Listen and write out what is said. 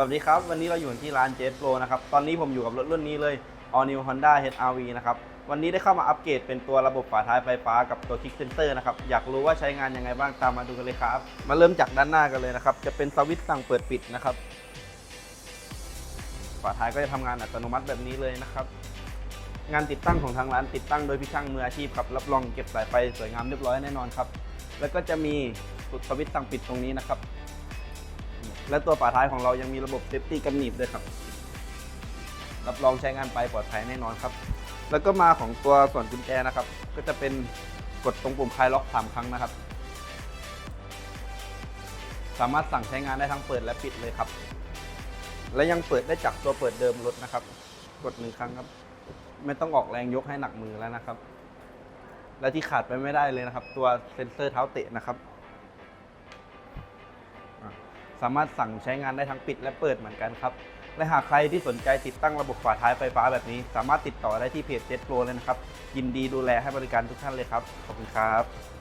สวัสดีครับ วันนี้เราอยู่ที่ร้านเจ t โ r นะครับ ตอนนี้ผมอยู่กับรถรุ่นนี้เลย All New Honda HR-V นะครับ วันนี้ได้เข้ามาอัปเกรดเป็นตัวระบบฝาท้ายไฟฟ้ากับตัว Kick Center นะครับ อยากรู้ว่าใช้งานยังไงบ้างตามมาดูกันเลยครับ มาเริ่มจากด้านหน้ากันเลยนะครับ จะเป็นสวิตช์สั่งเปิดปิดนะครับ ฝาท้ายก็จะทำงานอัตโนมัติแบบนี้เลยนะครับ งานติดตั้งของทางร้านติดตั้งโดยพี่ช่างมืออาชีพครับ รับรองเก็บสายไฟสวยงามเรียบร้อยแน่นอนครับ แล้วก็จะมีสวิตช์สั่งปิดตรงนี้นะครับ และตัวฝาท้ายของเรายังมีระบบเซฟตี้กันหนีบด้วยครับ รับรองใช้งานไปปลอดภัยแน่นอนครับ แล้วก็มาของตัวส่วนกุญแจนะครับ ก็จะเป็นกดตรงปุ่มคลายล็อกสามครั้งนะครับ สามารถสั่งใช้งานได้ทั้งเปิดและปิดเลยครับ และยังเปิดได้จากตัวเปิดเดิมรถนะครับ กดหนึ่งครั้งครับ ไม่ต้องออกแรงยกให้หนักมือแล้วนะครับ และที่ขาดไปไม่ได้เลยนะครับ ตัวเซ็นเซอร์เท้าเตะนะครับ สามารถสั่งใช้งานได้ทั้งปิดและเปิดเหมือนกันครับ และหากใครที่สนใจติดตั้งระบบฝาท้ายไฟฟ้าแบบนี้ สามารถติดต่อได้ที่เพจเจ็ตโปรเลยนะครับ ยินดีดูแลให้บริการทุกท่านเลยครับ ขอบคุณครับ